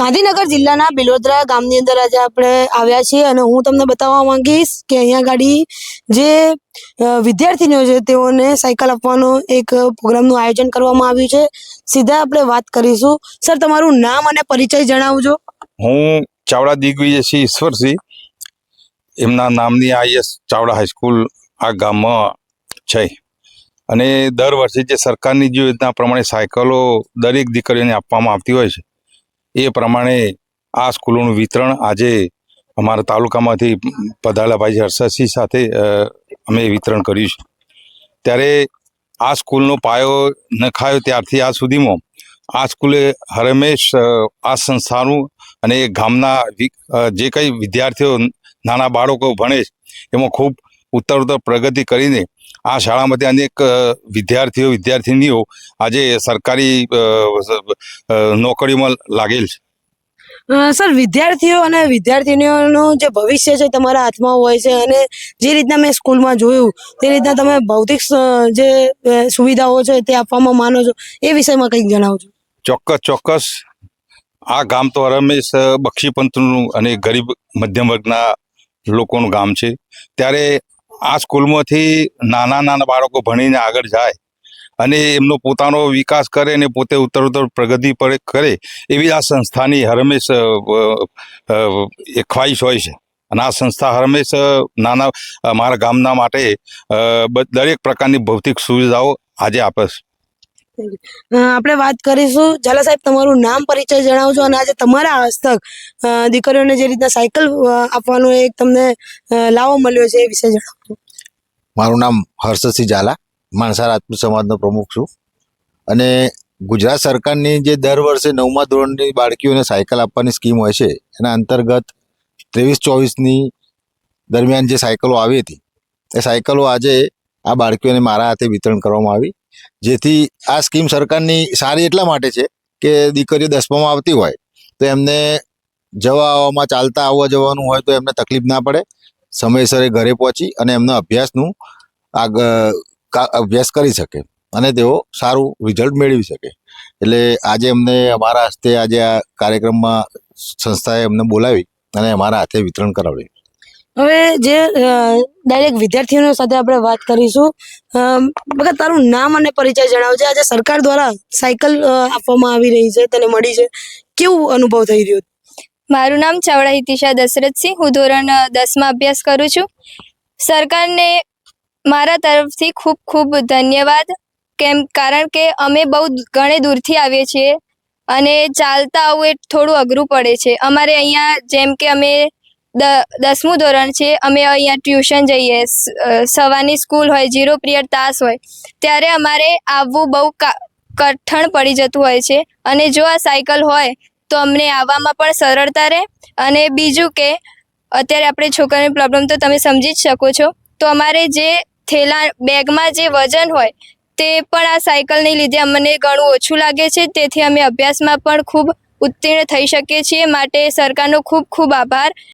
ગાંધીનગર જિલ્લાના બિલોદરા ગામની અંદર આજે આપણે આવ્યા છીએ અને હું તમને બતાવવા માંગીશ કે અહીંયા ગાડી જે વિદ્યાર્થીનીઓ છે તેઓને સાયકલ આપવાનો એક પ્રોગ્રામનું આયોજન કરવામાં આવ્યું છે. સીધા આપણે વાત કરીશું. સર, તમારું નામ અને પરિચય જણાવજો. હું ચાવડા દિગ્વિજયસિંહ ઈશ્વરસિંહ. એમના નામની આઈએસ ચાવડા હાઈસ્કૂલ આ ગામમાં છે. અને દર વર્ષે જે સરકારની જે યોજના પ્રમાણે સાયકલો દરેક દીકરીઓને આપવામાં આવતી હોય છે એ પ્રમાણે આ સ્કૂલોનું વિતરણ આજે અમારા તાલુકામાંથી પધારેલા ભાઈ હર્ષદસિંહ સાથે અમે વિતરણ કર્યું છે. ત્યારે આ સ્કૂલનો પાયો નખાયો ત્યારથી આ સુધીમાં. આ સ્કૂલે હરમેશ આ સંસ્થાનું અને એ ગામના જે કંઈ વિદ્યાર્થીઓ નાના બાળકો ભણે એમાં ખૂબ ઉત્તરોત્તર પ્રગતિ કરીને આ શાળામાંથી અનેક વિદ્યાર્થીઓ વિદ્યાર્થિનીઓ આજે સરકારી નોકરીમાં લાગેલ છે. સર વિદ્યાર્થીઓ અને વિદ્યાર્થીનીઓનું જે ભવિષ્ય છે તમારા હાથમાં હોય છે અને જે રીતના મેં સ્કૂલમાં જોયું તે રીતના તમે ભૌતિક જે સુવિધાઓ છે તે આપવામાં માનો છો એ વિષયમાં કંઈક જણાવજો. ચોક્કસ ચોક્કસ. આ ગામ તો રમેશ બક્ષીપંથનું અને ગરીબ મધ્યમ વર્ગના લોકોનું ગામ છે. ત્યારે આ સ્કૂલમાંથી નાના નાના બાળકો ભણીને આગળ જાય અને એમનો પોતાનો વિકાસ કરે અને પોતે ઉત્તર ઉત્તર પ્રગતિ પર કરે એવી આ સંસ્થાની હરમેશ એ ખ્વાહિશ હોય છે. અને આ સંસ્થા હરમેશ નાના મારા ગામના માટે દરેક પ્રકારની ભૌતિક સુવિધાઓ આજે આપે છે. આપણે વાત કરીશું. ઝાલા સાહેબ, તમારું નામ પરિચય જણાવજો અને આજે તમારા હસ્તક દીકરીઓને જે રીતના સાયકલ આપવાનો એક તમને લાવો મળ્યો છે એ વિશે જણાવજો. મારું નામ હર્ષસિંહ ઝાલા માણસા રાજપૂત સમાજનો પ્રમુખ છું. અને ગુજરાત સરકારની જે દર વર્ષે નવમા ધોરણની બાળકીઓને સાયકલ આપવાની સ્કીમ હોય છે, એના અંતર્ગત ત્રેવીસ ચોવીસની દરમિયાન જે સાયકલો આવી હતી, એ સાયકલો આજે આ બાળકીઓને મારા હાથે વિતરણ કરવામાં આવી. જેથી આ સ્કીમ સરકારની સારી એટલા માટે છે કે દીકરીઓ દસમામાં આવતી હોય તો એમને જવા આવવામાં ચાલતા આવવા જવાનું હોય તો એમને તકલીફ ના પડે. સમયસર ઘરે પહોંચી અને એમના અભ્યાસનું આગ અભ્યાસ કરી શકે અને તેઓ સારું રિઝલ્ટ મેળવી શકે. એટલે આજે અમને અમારા હસ્તે આજે આ કાર્યક્રમમાં સંસ્થાએ અમને બોલાવી અને અમારા હાથે વિતરણ કરાવ્યું. હવે જે ડાયરેક્ટ વિદ્યાર્થીઓ સાથે આપણે વાત કરીશું. અમ, તારું નામ અને પરિચય જણાવજે. આજે સરકાર દ્વારા સાયકલ આપવામાં આવી રહી છે તને મળી છે. કેવું અનુભવ થઈ રહ્યો? મારું નામ ચાવડા હિતિશા દશરથસિંહ. હું ધોરણ દસમાં અભ્યાસ કરું છું. સરકારને મારા તરફથી ખૂબ ખૂબ ધન્યવાદ. કેમ કારણ કે અમે બહુ ઘણે દૂરથી આવીએ છીએ અને ચાલતા આવવું એ થોડું અઘરું પડે છે. અમારે અહીંયા જેમ કે અમે દસમું ધોરણ છે, અમે અહીંયા ટ્યુશન જઈએ સવારની સ્કૂલ હોય ઝીરો પિરિયડ તાસ હોય, ત્યારે અમારે આવવું બહુ કઠણ પડી જતું હોય છે. અને જો આ સાયકલ હોય, તો અમને આવવામાં પણ સરળતા રહે. અને બીજું કે, અત્યારે આપણે છોકરાની પ્રોબ્લેમ તો તમે સમજી જ શકો છો, તો અમારે જે થેલા, બેગમાં જે વજન હોય, તે પણ આ સાયકલને લીધે અમને ઘણું ઓછું લાગે છે. તેથી અમે અભ્યાસમાં પણ ખૂબ ઉત્તીર્ણ થઈ શકીએ છીએ. માટે સરકારનો ખૂબ ખૂબ આભાર.